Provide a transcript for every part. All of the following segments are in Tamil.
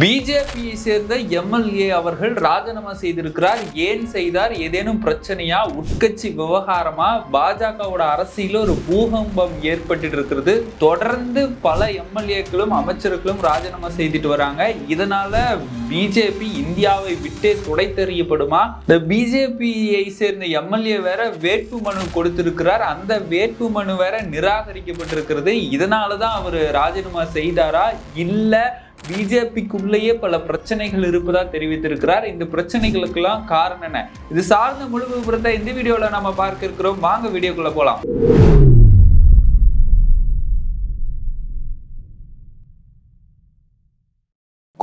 பிஜேபியை சேர்ந்த எம்எல்ஏ அவர்கள் ராஜினாமா செய்திருக்கிறார். ஏன் செய்தார்? ஏதேனும் பிரச்சனையா? உட்கட்சி விவகாரமா? பாஜகவோட அரசியல ஒரு பூகம்பம் ஏற்பட்டு இருக்கிறது தொடர்ந்து பல எம்எல்ஏக்களும் அமைச்சர்களும் ராஜினாமா செய்துட்டு வராங்க. இதனால பிஜேபி இந்தியாவை விட்டே துடைத்தெறியப்படுமா? இந்த பிஜேபியை சேர்ந்த எம்எல்ஏ வேற வேட்பு மனு கொடுத்திருக்கிறார். அந்த வேட்பு மனு வேற நிராகரிக்கப்பட்டிருக்கிறது. இதனாலதான் அவர் ராஜினாமா செய்தாரா? இல்லை பிஜேபிக்குள்ளேயே பல பிரச்சனைகள் இருப்பதா தெரிவித்திருக்கிறார். இந்த பிரச்சனைகளுக்கெல்லாம் காரணம் என்ன? இது சார்ந்த முழு விவரத்தை இந்த வீடியோல நம்ம பார்க்க இருக்கிறோம். வாங்க வீடியோக்குள்ள போகலாம்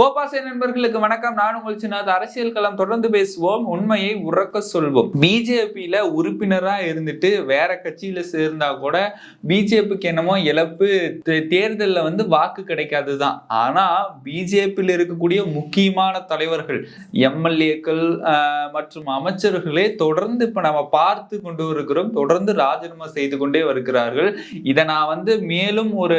கோபாசை நண்பர்களுக்கு வணக்கம். நான் உங்கள் சின்னது அரசியல் களம் தொடர்ந்து பேசுவோம். உண்மையை உறக்க சொல்வோம். பிஜேபியில உறுப்பினரா இருந்துட்டு வேற கட்சியில சேர்ந்தா கூட பிஜேபிக்கு என்னமோ இழப்பு தே- வந்து வாக்கு கிடைக்காதுதான். ஆனா பிஜேபியில் இருக்கக்கூடிய முக்கியமான தலைவர்கள் எம்எல்ஏக்கள் மற்றும் அமைச்சர்களே தொடர்ந்து இப்ப நம்ம பார்த்து கொண்டு வருகிறோம் தொடர்ந்து ராஜினாமா செய்து கொண்டே வருகிறார்கள். இதை நான் வந்து மேலும் ஒரு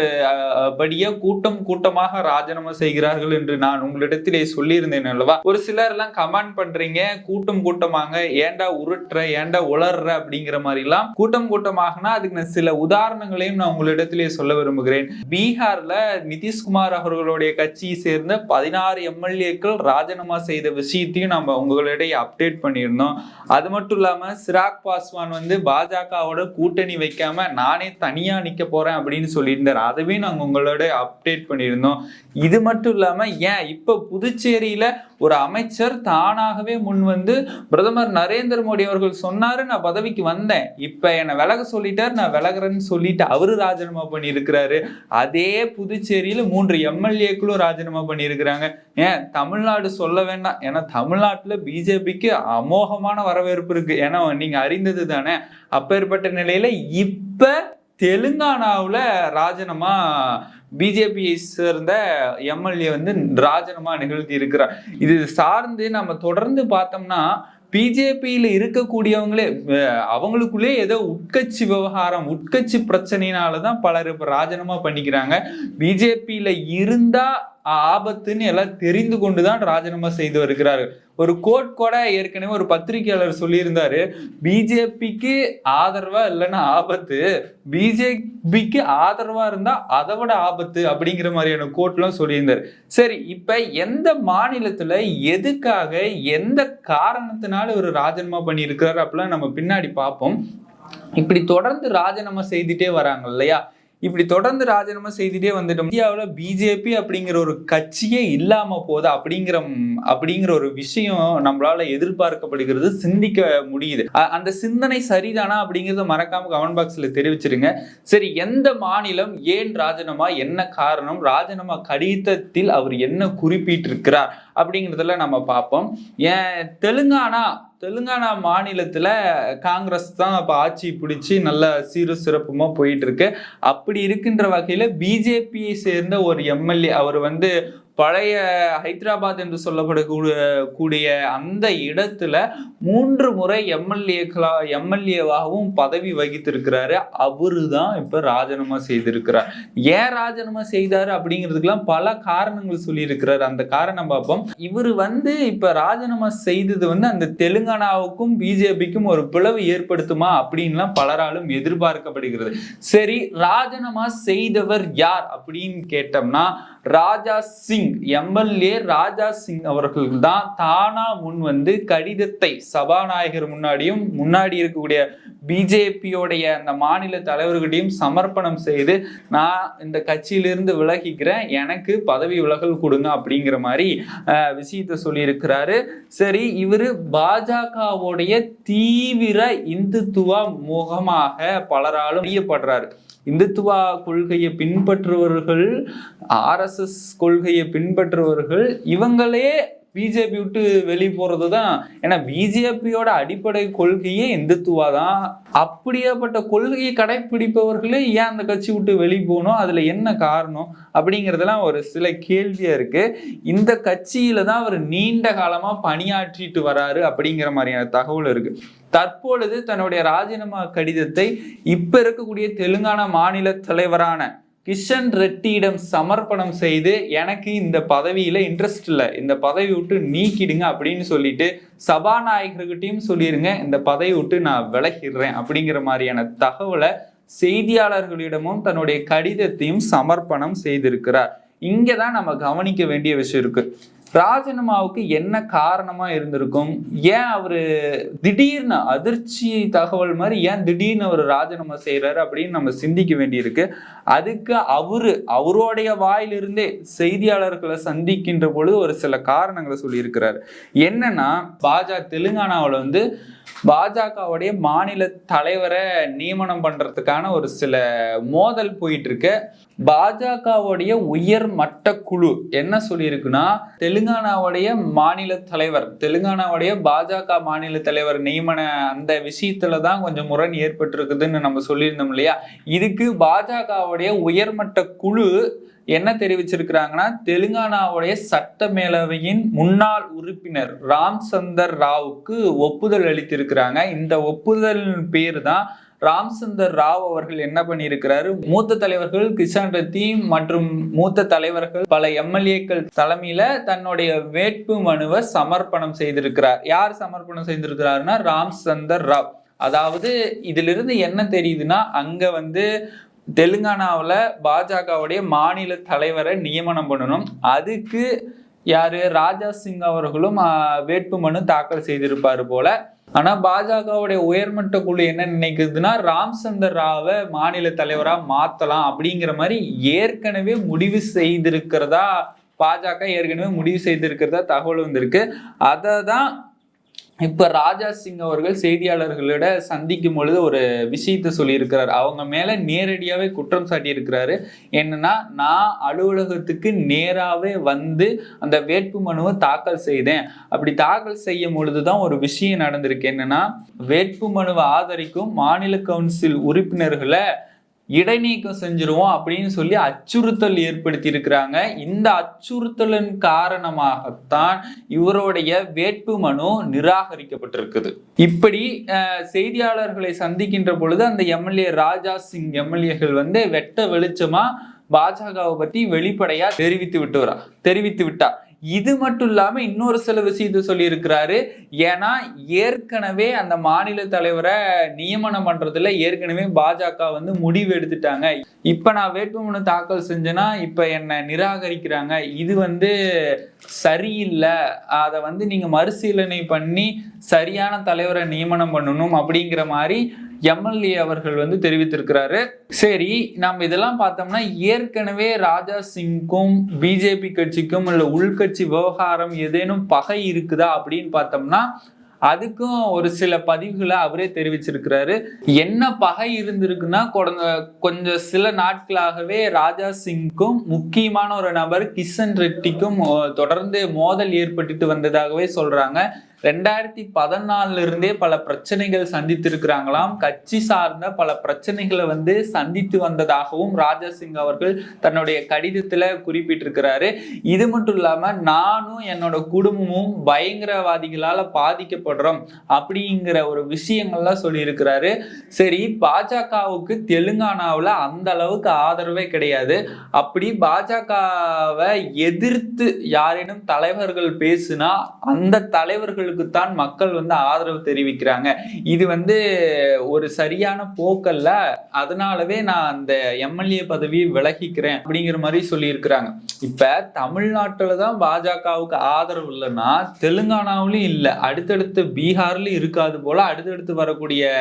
படியா கூட்டம் கூட்டமாக ராஜினாமா செய்கிறார்கள் என்று நான் நான் உங்களிடத்திலே சொல்லியிருந்தேன் அல்லவா? ஒரு சிலர் எல்லாம் கமெண்ட் பண்றீங்க கூட்டம் கூட்டமாக ஏன்டா உருட்டுற ஏன்டா உளர்ற அப்படிங்கிற மாதிரி எல்லாம் கூட்டம் கூட்டமாகனா அதுக்கு நான் சில உதாரணங்களையும் நான் உங்களிடத்திலே சொல்ல விரும்புகிறேன். பீகார்ல நிதிஷ்குமார் அவர்களுடைய கட்சியை சேர்ந்த பதினாறு எம்எல்ஏக்கள் ராஜினாமா செய்த விஷயத்தையும் நம்ம உங்களிடையே அப்டேட் பண்ணியிருந்தோம். அது மட்டும் இல்லாம சிராக் பாஸ்வான் வந்து பாஜகவோட கூட்டணி வைக்காம நானே தனியா நிக்க போறேன் அப்படின்னு சொல்லியிருந்தார் அதுவே நாங்கள் உங்களோட அப்டேட் பண்ணியிருந்தோம். இது மட்டும் இல்லாம ஏன் இப்போ புதுச்சேரியில ஒரு அமைச்சர் தானாகவே முன் வந்து பிரதமர் நரேந்திர மோடி அவர்கள் சொன்னாரு நான் பதவிக்கு வந்தேன். இப்ப என்னை விலக சொல்லிட்டார் நான் விலகுறேன்னு சொல்லிட்டு அவரு ராஜினாமா பண்ணியிருக்கிறாரு. அதே புதுச்சேரியில மூன்று எம்எல்ஏக்களும் ராஜினாமா பண்ணியிருக்கிறாங்க. ஏன்? தமிழ்நாடு சொல்ல வேண்டாம். ஏன்னா தமிழ்நாட்டுல பிஜேபிக்கு அமோகமான வரவேற்பு இருக்கு. ஏன்னா நீங்க அறிந்தது தானே அப்பேற்பட்ட நிலையில இப்ப தெலுங்கானாவுல ராஜினாமா பிஜேபியை சேர்ந்த எம்எல்ஏ வந்து ராஜினாமா நிகழ்த்தி இருக்கிறார். இது சார்ந்து நம்ம தொடர்ந்து பார்த்தோம்னா பிஜேபியில இருக்கக்கூடியவங்களே அவங்களுக்குள்ளே ஏதோ உட்கட்சி விவகாரம் உட்கட்சி பிரச்சனையினாலதான் பலர் இப்போ ராஜினாமா பண்ணிக்கிறாங்க. பிஜேபியில இருந்தா ஆபத்துன்னு எல்லாம் தெரிந்து கொண்டுதான் ராஜினாமா செய்து வருகிறார்கள் ஒரு கோட் கூட ஏற்கனவே ஒரு பத்திரிகையாளர் சொல்லியிருந்தாரு பிஜேபிக்கு ஆதரவா இல்லைன்னா ஆபத்து பிஜேபிக்கு ஆதரவா இருந்தா அதை விட ஆபத்து அப்படிங்கிற மாதிரியான கோட்லாம் சொல்லியிருந்தாரு. சரி இப்ப எந்த மாநிலத்துல எதுக்காக எந்த காரணத்தினால ஒரு ராஜினாமா பண்ணியிருக்கிறார் அப்படிலாம் நம்ம பின்னாடி பார்ப்போம். இப்படி தொடர்ந்து ராஜினாமா செய்துட்டே வராங்க இல்லையா? இப்படி தொடர்ந்து ராஜினாமா செய்துட்டே வந்துட்டோம். இந்தியாவில் பிஜேபி அப்படிங்கிற ஒரு கட்சியே இல்லாமல் போதா அப்படிங்கிற அப்படிங்கிற ஒரு விஷயம் நம்மளால எதிர்பார்க்கப்படுகிறது சிந்திக்க முடியுது. அந்த சிந்தனை சரிதானா அப்படிங்கிறத மறக்காம கமெண்ட் பாக்ஸ்ல தெரிவிச்சிருங்க. சரி எந்த மாநிலம் ஏன் ராஜினாமா என்ன காரணம் ராஜினாமா கடிதத்தில் அவர் என்ன குறிப்பிட்டிருக்கிறார்? அப்படிங்கிறதுல நம்ம பார்ப்போம். ஏன் தெலுங்கானா தெலுங்கானா மாநிலத்துல காங்கிரஸ் தான் இப்போ ஆட்சி பிடிச்சி நல்ல சீரு சிறப்புமா போயிட்டு இருக்கு. அப்படி இருக்கின்ற வகையில பிஜேபியை சேர்ந்த ஒரு எம்எல்ஏ அவர் வந்து பழைய ஹைதராபாத் என்று சொல்லப்படக்கூடிய கூடிய அந்த இடத்துல மூன்று முறை எம்எல்ஏக்களா எம்எல்ஏவாகவும் பதவி வகித்திருக்கிறாரு. அவரு தான் இப்ப ராஜினாமா செய்திருக்கிறார். ஏன் ராஜினாமா செய்தாரு அப்படிங்கிறதுக்கெல்லாம் பல காரணங்கள் சொல்லியிருக்கிறார். அந்த காரணம் பார்ப்போம். இவர் வந்து இப்ப ராஜினாமா செய்தது வந்து அந்த தெலுங்கானாவுக்கும் பிஜேபிக்கும் ஒரு பிளவு ஏற்படுத்துமா அப்படின்லாம் பலராலும் எதிர்பார்க்கப்படுகிறது. சரி ராஜினாமா செய்தவர் யார் அப்படின்னு கேட்டோம்னா ராஜா சிங் எம்எல்ஏ ராஜா சிங் அவர்கள் தான் தானா முன் வந்து கடிதத்தை சபாநாயகர் முன்னாடியும் முன்னாடி இருக்கக்கூடிய பிஜேபியோடைய அந்த மாநில தலைவர்கிட்டையும் சமர்ப்பணம் செய்து நான் இந்த கட்சியிலிருந்து விலகிக்கிறேன் எனக்கு பதவி விலகல் கொடுங்க அப்படிங்கிற மாதிரி விஷயத்தை விஷயத்த சொல்லியிருக்கிறாரு. சரி இவர் பாஜகவுடைய தீவிர இந்துத்துவ முகமாக பலராலும் அறியப்படுறாரு. இந்துத்துவா கொள்கையை பின்பற்றுபவர்கள் ஆர்எஸ்எஸ் கொள்கையை பின்பற்றுபவர்கள் இவங்களே பிஜேபி விட்டு வெளியே போறது தான் ஏன்னா பிஜேபியோட அடிப்படை கொள்கையே இந்துத்துவா தான் அப்படியேப்பட்ட கொள்கையை கடைப்பிடிப்பவர்களே ஏன் அந்த கட்சி விட்டு வெளியே போகணும்? அதில் என்ன காரணம்? அப்படிங்கிறதெல்லாம் ஒரு சில கேள்வியாக இருக்கு. இந்த கட்சியில தான் அவர் நீண்ட காலமாக பணியாற்றிட்டு வராரு அப்படிங்கிற மாதிரியான தகவல் இருக்கு. தற்பொழுது தன்னுடைய ராஜினாமா கடிதத்தை இப்போ இருக்கக்கூடிய தெலுங்கானா மாநில தலைவரான கிஷன் ரெட்டியிடம் சமர்ப்பணம் செய்து எனக்கு இந்த பதவியில இன்ட்ரெஸ்ட் இல்லை. இந்த பதவி விட்டு நீக்கிடுங்க அப்படின்னு சொல்லிட்டு சபாநாயகர்கிட்டையும் சொல்லிடுங்க இந்த பதவி விட்டு நான் விலகிடுறேன் அப்படிங்கிற மாதிரியான தகவலை செய்தியாளர்களிடமும் தன்னுடைய கடிதத்தையும் சமர்ப்பணம் செய்திருக்கிறார். இங்கே தான் நம்ம கவனிக்க வேண்டிய விஷயம் இருக்கு. ராஜினாமாவுக்கு என்ன காரணமா இருந்திருக்கும்? ஏன் அவரு திடீர்னு அதிர்ச்சி தகவல் மாதிரி ஏன் திடீர்னு அவர் ராஜினாமா செய்யறாரு அப்படின்னு நம்ம சிந்திக்க வேண்டியிருக்கு. அதுக்கு அவரு அவருடைய வாயிலிருந்தே செய்தியாளர்களை சந்திக்கின்ற பொழுது ஒரு சில காரணங்களை சொல்லியிருக்கிறாரு. என்னன்னா பாஜக தெலுங்கானாவில் வந்து பாஜகவுடைய மாநில தலைவரை நியமனம் பண்றதுக்கான ஒரு சில மோதல் போயிட்டு இருக்கு. பாஜகவுடைய உயர் மட்ட குழு என்ன சொல்லியிருக்குன்னா தெலுங்கானாவுடைய மாநில தலைவர் தெலுங்கானாவுடைய பாஜக மாநில தலைவர் நியமன அந்த விஷயத்துல தான் கொஞ்சம் முரண் ஏற்பட்டிருக்குதுன்னு நம்ம சொல்லியிருந்தோம் இல்லையா? இதுக்கு பாஜகவுடைய உயர்மட்ட குழு என்ன தெரிவிச்சிருக்கிறாங்கன்னா தெலுங்கானாவுடைய சட்ட மேலவையின் முன்னாள் உறுப்பினர் ராம் சந்தர் ராவுக்கு ஒப்புதல் அளித்திருக்கிறாங்க. இந்த ஒப்புதல் பேர் தான் ராம்சுந்தர் ராவ் அவர்கள் என்ன பண்ணியிருக்கிறாரு? மூத்த தலைவர்கள் கிஷான் ரெட்டி மற்றும் மூத்த தலைவர்கள் பல எம்எல்ஏக்கள் தலைமையில தன்னுடைய வேட்பு மனுவை சமர்ப்பணம் செய்திருக்கிறார். யார் சமர்ப்பணம் செய்திருக்கிறாருன்னா ராம்சந்தர் ராவ். அதாவது இதிலிருந்து என்ன தெரியுதுன்னா அங்க வந்து தெலுங்கானாவில் பாஜகவுடைய மாநில தலைவரை நியமனம் பண்ணணும். அதுக்கு யாரு? ராஜா சிங் அவர்களும் வேட்புமனு தாக்கல் செய்திருப்பார் போல. ஆனா பாஜகவுடைய உயர்மட்ட குழு என்ன நினைக்குதுன்னா ராம்சந்தர் ராவை மாநில தலைவரா மாத்தலாம் அப்படிங்கிற மாதிரி ஏற்கனவே முடிவு செய்திருக்கிறதா பாஜக ஏற்கனவே முடிவு செய்திருக்கிறதா தகவல் வந்திருக்கு. அதை தான் இப்ப ராஜா சிங் அவர்கள் செய்தியாளர்களிட சந்திக்கும் பொழுது ஒரு விஷயத்தை சொல்லியிருக்கிறார். அவங்க மேல நேரடியாவே குற்றம் சாட்டியிருக்கிறாரு. என்னன்னா நான் அலுவலகத்துக்கு நேராகவே வந்து அந்த வேட்பு மனுவை தாக்கல் செய்தேன். அப்படி தாக்கல் செய்யும் பொழுதுதான் ஒரு விஷயம் நடந்திருக்கு. என்னன்னா வேட்பு மனுவை ஆதரிக்கும் மாநில கவுன்சில் உறுப்பினர்களை இடைநீக்கம் செஞ்சிருவோம் அப்படின்னு சொல்லி அச்சுறுத்தல் ஏற்படுத்தி இருக்கிறாங்க இந்த அச்சுறுத்தலின் காரணமாகத்தான் இவருடைய வேட்பு மனு நிராகரிக்கப்பட்டிருக்குது. இப்படி அஹ், செய்தியாளர்களை சந்திக்கின்ற பொழுது அந்த எம்எல்ஏ ராஜா சிங் எம்எல்ஏகள் வந்து வெட்ட வெளிச்சமா பாஜகவை பத்தி வெளிப்படையா தெரிவித்து விட்டுறா தெரிவித்து விட்டா. இது மட்டும் இல்லாம இன்னொரு சில விஷயத்தை சொல்லியிருக்கிறாரு. ஏன்னா ஏற்கனவே அந்த மாநில தலைவரை நியமனம் பண்றதுல ஏற்கனவே பாஜக வந்து முடிவு எடுத்துட்டாங்க. இப்ப நான் வேட்புமனு தாக்கல் செஞ்சேன்னா இப்ப என்ன நிராகரிக்கிறாங்க. இது வந்து சரியில்லை. அதை வந்து நீங்க மறுசீலனை பண்ணி சரியான தலைவரை நியமனம் பண்ணணும் அப்படிங்கிற மாதிரி எம்எல்ஏ அவர்கள் வந்து தெரிவித்திருக்கிறாரு. சரி நம்ம இதெல்லாம் பார்த்தோம்னா ஏற்கனவே ராஜா சிங்க்கும் பிஜேபி கட்சிக்கும் இல்ல உள்கட்சி விவகாரம் ஏதேனும் பகை இருக்குதா அப்படின்னு பார்த்தோம்னா அதுக்கும் ஒரு சில பதிவுகளை அவரே தெரிவிச்சிருக்கிறாரு. என்ன பகை இருந்திருக்குன்னா கொடந்த கொஞ்சம் சில நாட்களாகவே ராஜா சிங்க்கும் முக்கியமான ஒரு நபர் கிஷன் ரெட்டிக்கும் தொடர்ந்து மோதல் ஏற்பட்டுட்டு வந்ததாகவே சொல்றாங்க. ரெண்டாயிரத்தி பதினாலுல இருந்தே பல பிரச்சனைகள் சந்தித்திருக்கிறாங்களாம். கட்சி சார்ந்த பல பிரச்சனைகளை வந்து சந்தித்து வந்ததாகவும் ராஜா சிங் அவர்கள் தன்னுடைய கடிதத்துல குறிப்பிட்டிருக்கிறாரு. இது மட்டும் இல்லாம நானும் என்னோட குடும்பமும் பயங்கரவாதிகளால பாதிக்கப்படுறோம் அப்படிங்கிற ஒரு விஷயங்கள்லாம் சொல்லியிருக்கிறாரு. சரி பாஜகவுக்கு தெலுங்கானாவுல அந்த அளவுக்கு ஆதரவே கிடையாது. அப்படி பாஜகவை எதிர்த்து யாரேனும் தலைவர்கள் பேசுனா அந்த தலைவர்கள் தான் மக்கள் வந்து ஆதரவு தெரிவிக்கிறாங்க. இது வந்து ஒரு சரியான போக்கல்ல அதனாலவே நான் அந்த எம்எல்ஏ பதவியை விலகிக்கிறேன் அப்படிங்கிற மாதிரி சொல்லியிருக்கிறாங்க. இப்ப தமிழ்நாட்டில் தான் பாஜகவுக்கு ஆதரவு இல்லைன்னா தெலுங்கானாவிலும் இல்லை அடுத்தடுத்து பீகார்லயும் இருக்காது போல அடுத்தடுத்து வரக்கூடிய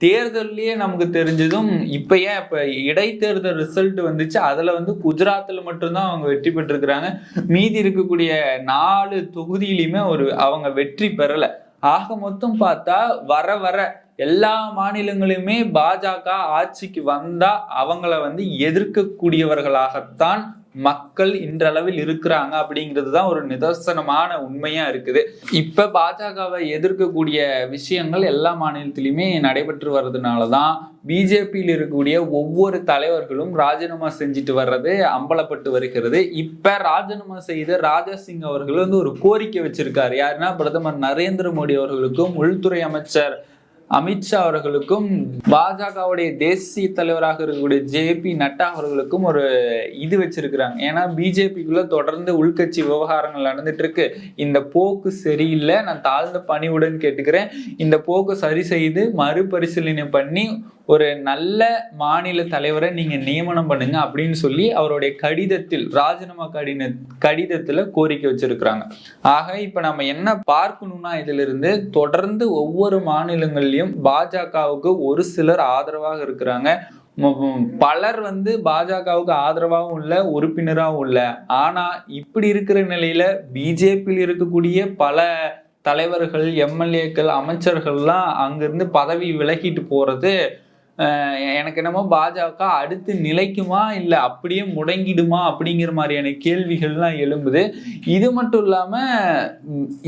தேர்தல்லையே நமக்கு தெரிஞ்சதும் இப்ப ஏன் இப்ப இடைத்தேர்தல் ரிசல்ட் வந்துச்சு அதுல வந்து குஜராத்தில் மட்டும்தான் அவங்க வெற்றி பெற்றிருக்கிறாங்க. மீதி இருக்கக்கூடிய நாலு தொகுதியிலையுமே ஒரு அவங்க வெற்றி பெறலை. ஆக மொத்தம் பார்த்தா வர வர எல்லா மாநிலங்களுமே பாஜக ஆட்சிக்கு வந்தா அவங்கள வந்து எதிர்க்கக்கூடியவர்களாகத்தான் மக்கள் இன்றளவில் இருக்கிறாங்க அப்படிங்கிறது தான் ஒரு நிதர்சனமான உண்மையா இருக்குது. இப்ப பாஜகவை எதிர்க்கக்கூடிய விஷயங்கள் எல்லா மாநிலத்திலுமே நடைபெற்று வர்றதுனால தான் பிஜேபியில் இருக்கக்கூடிய ஒவ்வொரு தலைவர்களும் ராஜினாமா செஞ்சுட்டு வர்றது அம்பலப்பட்டு வருகிறது. இப்ப ராஜினாமா செய்த ராஜா சிங் அவர்கள் வந்து ஒரு கோரிக்கை வச்சிருக்காரு. யாருன்னா பிரதமர் நரேந்திர மோடி அவர்களுக்கும் உள்துறை அமைச்சர் அமித்ஷா அவர்களுக்கும் பாஜகவுடைய தேசிய தலைவராக இருக்கக்கூடிய ஜே பி நட்டா அவர்களுக்கும் ஒரு இது வச்சிருக்கிறாங்க. ஏன்னா பிஜேபிக்குள்ள தொடர்ந்து உள்கட்சி விவகாரங்கள் நடந்துட்டு இருக்கு இந்த போக்கு சரியில்லை நான் தாழ்ந்த பணிவுடன் கேட்டுக்கிறேன். இந்த போக்கு சரி செய்து மறுபரிசீலனை பண்ணி ஒரு நல்ல மாநில தலைவரை நீங்க நியமனம் பண்ணுங்க அப்படின்னு சொல்லி அவருடைய கடிதத்தில் ராஜினாமா கடின கடிதத்துல கோரிக்கை வச்சிருக்கிறாங்க. ஆக இப்ப நம்ம என்ன பார்க்கணும்னா இதுல இருந்து தொடர்ந்து ஒவ்வொரு மாநிலங்கள்லயும் பாஜகவுக்கு ஒரு சிலர் ஆதரவாக இருக்கிறாங்க. பலர் வந்து பாஜகவுக்கு ஆதரவாகவும் இல்லை உறுப்பினராகவும் இல்லை. ஆனா இப்படி இருக்கிற நிலையில பிஜேபியில் இருக்கக்கூடிய பல தலைவர்கள் எம்எல்ஏக்கள் அமைச்சர்கள்லாம் அங்கிருந்து பதவி விலகிட்டு போறது எனக்கு என்னமோ பாஜக அடுத்து நிலைக்குமா இல்லை அப்படியே முடங்கிடுமா அப்படிங்கிற மாதிரியான கேள்விகள்லாம் எழும்புது. இது மட்டும் இல்லாமல்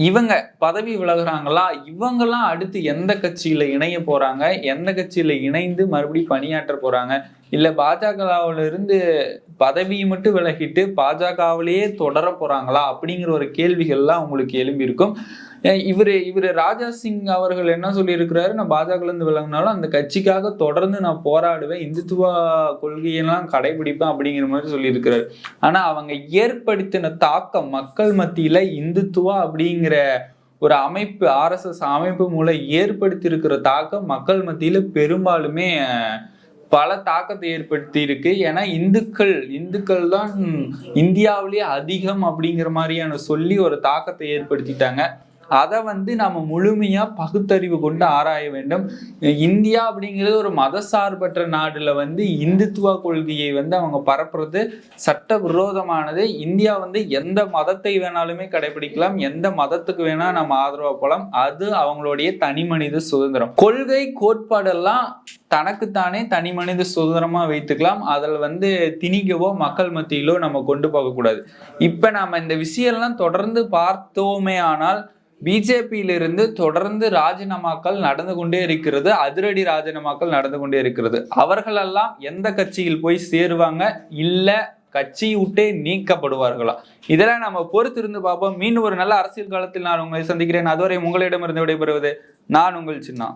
இவங்க பதவி விலகுறாங்களா? இவங்கெல்லாம் அடுத்து எந்த கட்சியில் இணைய போகிறாங்க எந்த கட்சியில் இணைந்து மறுபடியும் பணியாற்ற போகிறாங்க இல்ல பாஜகவுல இருந்து பதவியை மட்டும் விலகிட்டு பாஜகவிலேயே தொடர போறாங்களா அப்படிங்கிற ஒரு கேள்விகள்லாம் உங்களுக்கு எழும்பியிருக்கும். அஹ் இவரு இவரு ராஜா சிங் அவர்கள் என்ன சொல்லியிருக்கிறாரு? நான் பாஜகல இருந்து விலகினாலும் அந்த கட்சிக்காக தொடர்ந்து நான் போராடுவேன் இந்துத்துவ கொள்கையெல்லாம் கடைபிடிப்பேன் அப்படிங்கிற மாதிரி சொல்லியிருக்கிறாரு. ஆனா அவங்க ஏற்படுத்தின தாக்கம் மக்கள் மத்தியில இந்துத்துவா அப்படிங்கிற ஒரு அமைப்பு ஆர்எஸ்எஸ் அமைப்பு மூலம் ஏற்படுத்தி இருக்கிற தாக்கம் மக்கள் மத்தியில பெரும்பாலுமே பல தாக்கத்தை ஏற்படுத்தி இருக்கு. ஏன்னா இந்துக்கள் இந்துக்கள் தான் இந்தியாவிலேயே அதிகம் அப்படிங்கிற மாதிரியான சொல்லி ஒரு தாக்கத்தை ஏற்படுத்திட்டாங்க. அதை வந்து நாம் முழுமையா பகுத்தறிவு கொண்டு ஆராய வேண்டும். இந்தியா அப்படிங்கிறது ஒரு மதசார்பற்ற நாடுல வந்து இந்துத்துவ கொள்கையை வந்து அவங்க பரப்புறது சட்ட விரோதமானது இந்தியா வந்து எந்த மதத்தை வேணாலுமே கடைபிடிக்கலாம் எந்த மதத்துக்கு வேணா நம்ம ஆதரவா போலாம். அது அவங்களுடைய தனி மனித சுதந்திரம். கொள்கை கோட்பாடெல்லாம் தனக்குத்தானே தனி மனித சுதந்திரமா வைத்துக்கலாம். அதில் வந்து திணிக்கவோ மக்கள் மத்தியிலோ நம்ம கொண்டு போகக்கூடாது. இப்போ நாம இந்த விஷயம்லாம் தொடர்ந்து பார்த்தோமே ஆனால் பிஜேபியிலிருந்து தொடர்ந்து ராஜினாமாக்கள் நடந்து கொண்டே இருக்கிறது அதிரடி ராஜினாமாக்கள் நடந்து கொண்டே இருக்கிறது. அவர்களெல்லாம் எந்த கட்சியில் போய் சேருவாங்க? இல்லை கட்சி விட்டே நீக்கப்படுவார்களா? இதெல்லாம் நம்ம பொறுத்திருந்து பார்ப்போம். மீண்டும் ஒரு நல்ல அரசியல் காலத்தில் நான் உங்களை சந்திக்கிறேன். அதுவரை உங்களிடமிருந்து விடைபெறுவது நான் உங்கள் சின்னா.